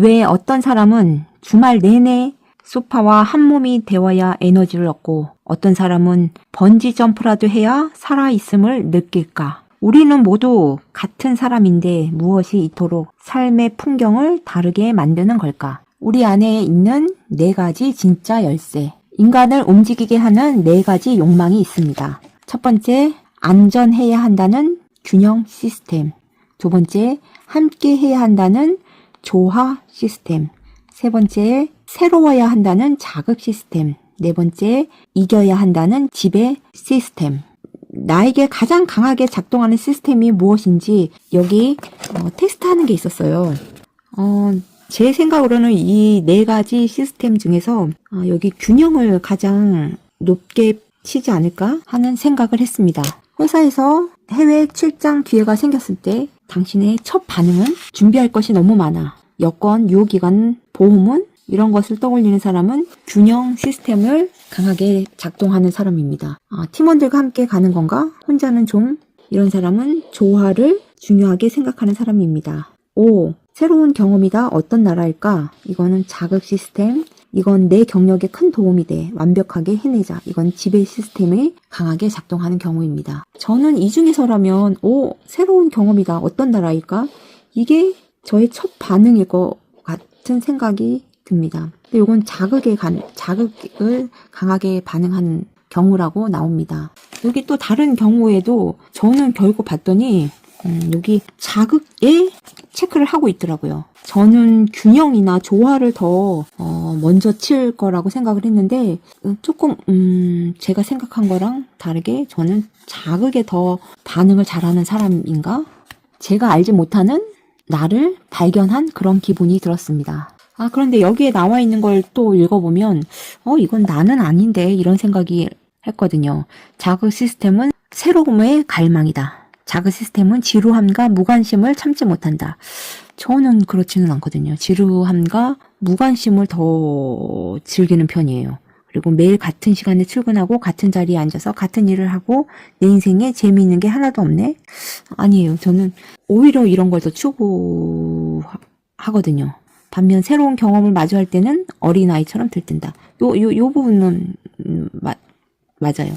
왜 어떤 사람은 주말 내내 소파와 한 몸이 되어야 에너지를 얻고 어떤 사람은 번지 점프라도 해야 살아있음을 느낄까? 우리는 모두 같은 사람인데 무엇이 이토록 삶의 풍경을 다르게 만드는 걸까? 우리 안에 있는 네 가지 진짜 열쇠. 인간을 움직이게 하는 네 가지 욕망이 있습니다. 첫 번째, 안전해야 한다는 균형 시스템. 두 번째, 함께 해야 한다는 조화 시스템. 세 번째, 새로워야 한다는 자극 시스템. 네 번째, 이겨야 한다는 지배 시스템. 나에게 가장 강하게 작동하는 시스템이 무엇인지 여기 어, 테스트하는 게 있었어요. 어, 제 생각으로는 이 네 가지 시스템 중에서 어, 여기 균형을 가장 높게 치지 않을까 하는 생각을 했습니다. 회사에서 해외 출장 기회가 생겼을 때 당신의 첫 반응은 준비할 것이 너무 많아. 여권, 유효기간, 보험은 이런 것을 떠올리는 사람은 균형 시스템을 강하게 작동하는 사람입니다. 아, 팀원들과 함께 가는 건가? 혼자는 좀 이런 사람은 조화를 중요하게 생각하는 사람입니다. 5. 새로운 경험이다. 어떤 나라일까? 이거는 자극 시스템. 이건 내 경력에 큰 도움이 돼. 완벽하게 해내자. 이건 지배 시스템이 강하게 작동하는 경우입니다. 저는 이 중에서라면, 오, 새로운 경험이다. 어떤 나라일까? 이게 저의 첫 반응일 것 같은 생각이 듭니다. 근데 이건 자극에 간, 자극을 강하게 반응하는 경우라고 나옵니다. 여기 또 다른 경우에도 저는 결국 봤더니 음, 여기 자극에 체크를 하고 있더라고요. 저는 균형이나 조화를 더 어, 먼저 칠 거라고 생각을 했는데 음, 조금 음, 제가 생각한 거랑 다르게 저는 자극에 더 반응을 잘하는 사람인가? 제가 알지 못하는 나를 발견한 그런 기분이 들었습니다. 아, 그런데 여기에 나와 있는 걸 또 읽어보면, 어, 이건 나는 아닌데, 이런 생각이 했거든요. 자극 시스템은 새로움의 갈망이다. 자극 시스템은 지루함과 무관심을 참지 못한다. 저는 그렇지는 않거든요. 지루함과 무관심을 더 즐기는 편이에요. 그리고 매일 같은 시간에 출근하고 같은 자리에 앉아서 같은 일을 하고 내 인생에 재미있는 게 하나도 없네? 아니에요. 저는 오히려 이런 걸 더 추구하거든요. 반면 새로운 경험을 마주할 때는 어린아이처럼 들뜬다. 요, 요, 요 부분은, 음, 마, 맞아요.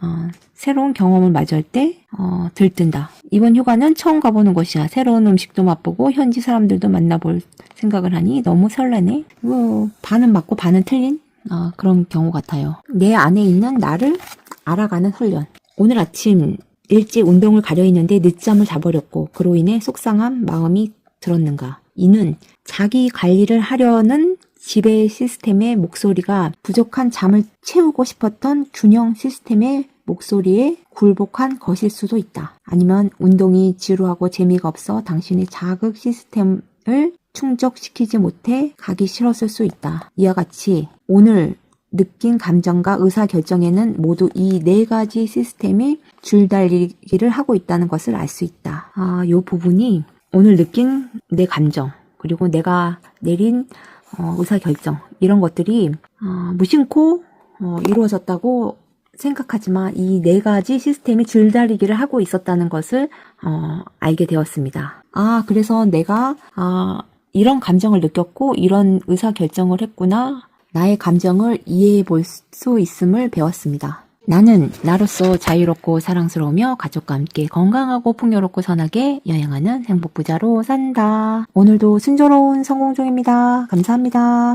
어, 새로운 경험을 마주할 때, 어, 들뜬다. 이번 휴가는 처음 가보는 곳이야. 새로운 음식도 맛보고, 현지 사람들도 만나볼 생각을 하니 너무 설레네. 뭐, 반은 맞고 반은 틀린, 어, 그런 경우 같아요. 내 안에 있는 나를 알아가는 훈련. 오늘 아침 일찍 운동을 가려 했는데 늦잠을 자버렸고, 그로 인해 속상한 마음이 들었는가. 이는 자기 관리를 하려는 지배 시스템의 목소리가 부족한 잠을 채우고 싶었던 균형 시스템의 목소리에 굴복한 것일 수도 있다. 아니면 운동이 지루하고 재미가 없어 당신의 자극 시스템을 충족시키지 못해 가기 싫었을 수 있다. 이와 같이 오늘 느낀 감정과 의사 결정에는 모두 이 네 가지 시스템이 줄달리기를 하고 있다는 것을 알 수 있다. 아, 요 부분이 오늘 느낀 내 감정, 그리고 내가 내린 어, 의사결정, 이런 것들이 어, 무심코 어, 이루어졌다고 생각하지만 이 네 가지 시스템이 줄다리기를 하고 있었다는 것을 어, 알게 되었습니다. 아, 그래서 내가 아, 이런 감정을 느꼈고 이런 의사 결정을 했구나. 나의 감정을 이해해 볼 수 있음을 배웠습니다. 나는 나로서 자유롭고 사랑스러우며 가족과 함께 건강하고 풍요롭고 선하게 여행하는 행복부자로 산다. 오늘도 순조로운 성공 중입니다. 감사합니다.